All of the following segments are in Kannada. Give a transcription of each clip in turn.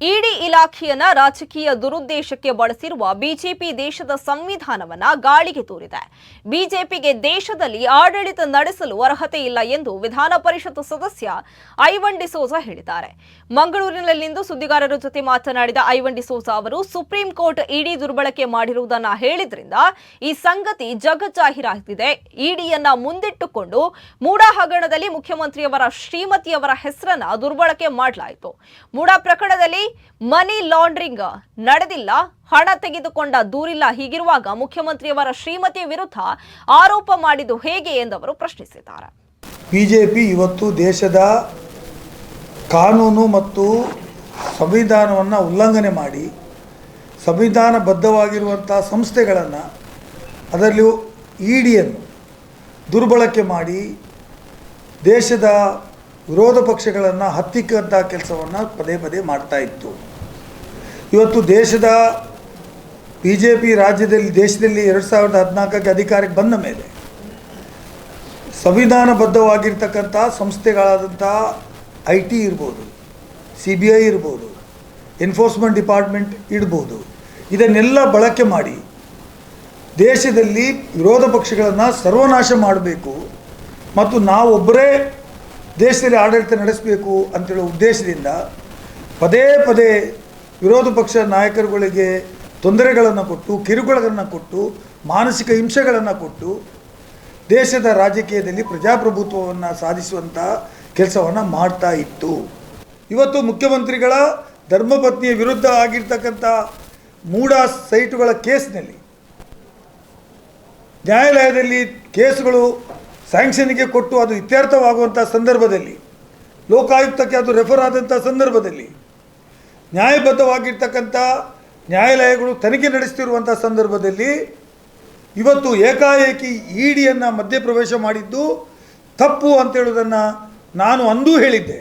ಇಡಿ ಇಲಾಖೆಯನ್ನ ರಾಜಕೀಯ ದುರುದ್ದೇಶಕ್ಕೆ ಬಳಸಿರುವ ಬಿಜೆಪಿ ದೇಶದ ಸಂವಿಧಾನವನ್ನ ಗಾಳಿಗೆ ತೂರಿದೆ. ಬಿಜೆಪಿಗೆ ದೇಶದಲ್ಲಿ ಆಡಳಿತ ನಡೆಸಲು ಅರ್ಹತೆ ಇಲ್ಲ ಎಂದು ವಿಧಾನ ಪರಿಷತ್ ಸದಸ್ಯ ಐವನ್ ಡಿಸೋಜಾ ಹೇಳಿದ್ದಾರೆ. ಮಂಗಳೂರಿನಲ್ಲಿಂದು ಸುದ್ದಿಗಾರರ ಜೊತೆ ಮಾತನಾಡಿದ ಐವನ್ ಡಿಸೋಜಾ ಅವರು, ಸುಪ್ರೀಂ ಕೋರ್ಟ್ ಇಡಿ ದುರ್ಬಳಕೆ ಮಾಡಿರುವುದನ್ನ ಹೇಳಿದ್ರಿಂದ ಈ ಸಂಗತಿ ಜಗಜ್ಜಾಹೀರಾಗಿದೆ. ಇಡಿಯನ್ನ ಮುಂದಿಟ್ಟುಕೊಂಡು ಮೂಡ ಹಗರಣದಲ್ಲಿ ಮುಖ್ಯಮಂತ್ರಿಯವರ ಶ್ರೀಮತಿಯವರ ಹೆಸರನ್ನ ದುರ್ಬಳಕೆ ಮಾಡಲಾಯಿತು. ಮೂಡ ಪ್ರಕರಣದಲ್ಲಿ ಮನಿ ಲಾಂಡ್ರಿಂಗ್ ನಡೆದಿಲ್ಲ, ಹಣ ತೆಗೆದುಕೊಂಡ ದೂರಿಲ್ಲ ಹೀಗಿರುವಾಗ ಮುಖ್ಯಮಂತ್ರಿಯವರ ಶ್ರೀಮತಿ ವಿರುದ್ಧ ಆರೋಪ ಮಾಡಿದ್ದು ಹೇಗೆ ಎಂದವರು ಪ್ರಶ್ನಿಸಿದ್ದಾರೆ. ಬಿಜೆಪಿ ಇವತ್ತು ದೇಶದ ಕಾನೂನು ಮತ್ತು ಸಂವಿಧಾನವನ್ನು ಉಲ್ಲಂಘನೆ ಮಾಡಿ ಸಂವಿಧಾನಬದ್ಧವಾಗಿರುವಂಥ ಸಂಸ್ಥೆಗಳನ್ನು ಅದರಲ್ಲೂ ಇಡಿಯನ್ನು ಡಿಯನ್ನು ದುರ್ಬಳಕೆ ಮಾಡಿ ದೇಶದ ವಿರೋಧ ಪಕ್ಷಗಳನ್ನು ಹತ್ತಿಕ್ಕಂಥ ಕೆಲಸವನ್ನು ಪದೇ ಪದೇ ಮಾಡ್ತಾ ಇತ್ತು. ಇವತ್ತು ದೇಶದ ಬಿ ಜೆ ಪಿ ರಾಜ್ಯದಲ್ಲಿ, ದೇಶದಲ್ಲಿ ಎರಡು ಸಾವಿರದ ಹದಿನಾಲ್ಕಕ್ಕೆ ಅಧಿಕಾರಕ್ಕೆ ಬಂದ ಮೇಲೆ ಸಂವಿಧಾನಬದ್ಧವಾಗಿರ್ತಕ್ಕಂಥ ಸಂಸ್ಥೆಗಳಾದಂಥ ಐ ಟಿ ಇರ್ಬೋದು, ಸಿ ಬಿ ಐ ಇರ್ಬೋದು, ಎನ್ಫೋರ್ಸ್ಮೆಂಟ್ ಡಿಪಾರ್ಟ್ಮೆಂಟ್ ಇಡ್ಬೋದು, ಇದನ್ನೆಲ್ಲ ಬಳಕೆ ಮಾಡಿ ದೇಶದಲ್ಲಿ ವಿರೋಧ ಪಕ್ಷಗಳನ್ನು ಸರ್ವನಾಶ ಮಾಡಬೇಕು ಮತ್ತು ನಾವೊಬ್ಬರೇ ದೇಶದಲ್ಲಿ ಆಡಳಿತ ನಡೆಸಬೇಕು ಅಂತೇಳೋ ಉದ್ದೇಶದಿಂದ ಪದೇ ಪದೇ ವಿರೋಧ ಪಕ್ಷ ನಾಯಕರುಗಳಿಗೆ ತೊಂದರೆಗಳನ್ನು ಕೊಟ್ಟು, ಕಿರುಕುಳಗಳನ್ನು ಕೊಟ್ಟು, ಮಾನಸಿಕ ಹಿಂಸೆಗಳನ್ನು ಕೊಟ್ಟು ದೇಶದ ರಾಜಕೀಯದಲ್ಲಿ ಪ್ರಜಾಪ್ರಭುತ್ವವನ್ನು ಸಾಧಿಸುವಂಥ ಕೆಲಸವನ್ನು ಮಾಡ್ತಾ ಇತ್ತು. ಇವತ್ತು ಮುಖ್ಯಮಂತ್ರಿಗಳ ಧರ್ಮಪತ್ನಿಯ ವಿರುದ್ಧ ಆಗಿರ್ತಕ್ಕಂಥ ಮೂಡ ಸೈಟುಗಳ ಕೇಸ್ನಲ್ಲಿ ನ್ಯಾಯಾಲಯದಲ್ಲಿ ಕೇಸುಗಳು ಸ್ಯಾಂಕ್ಷನ್ಗೆ ಕೊಟ್ಟು ಅದು ಇತ್ಯರ್ಥವಾಗುವಂಥ ಸಂದರ್ಭದಲ್ಲಿ, ಲೋಕಾಯುಕ್ತಕ್ಕೆ ಅದು ರೆಫರ್ ಆದಂಥ ಸಂದರ್ಭದಲ್ಲಿ, ನ್ಯಾಯಬದ್ಧವಾಗಿರ್ತಕ್ಕಂಥ ನ್ಯಾಯಾಲಯಗಳು ತನಿಖೆ ನಡೆಸ್ತಿರುವಂಥ ಸಂದರ್ಭದಲ್ಲಿ ಇವತ್ತು ಏಕಾಏಕಿ ಇ ಡಿಯನ್ನು ಮಧ್ಯಪ್ರವೇಶ ಮಾಡಿದ್ದು ತಪ್ಪು ಅಂತೇಳೋದನ್ನು ನಾನು ಅಂದೂ ಹೇಳಿದ್ದೆ.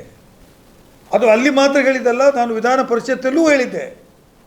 ಅದು ಅಲ್ಲಿ ಮಾತ್ರ ಹೇಳಿದ್ದಲ್ಲ, ನಾನು ವಿಧಾನ ಪರಿಷತ್ತಲ್ಲೂ ಹೇಳಿದ್ದೆ.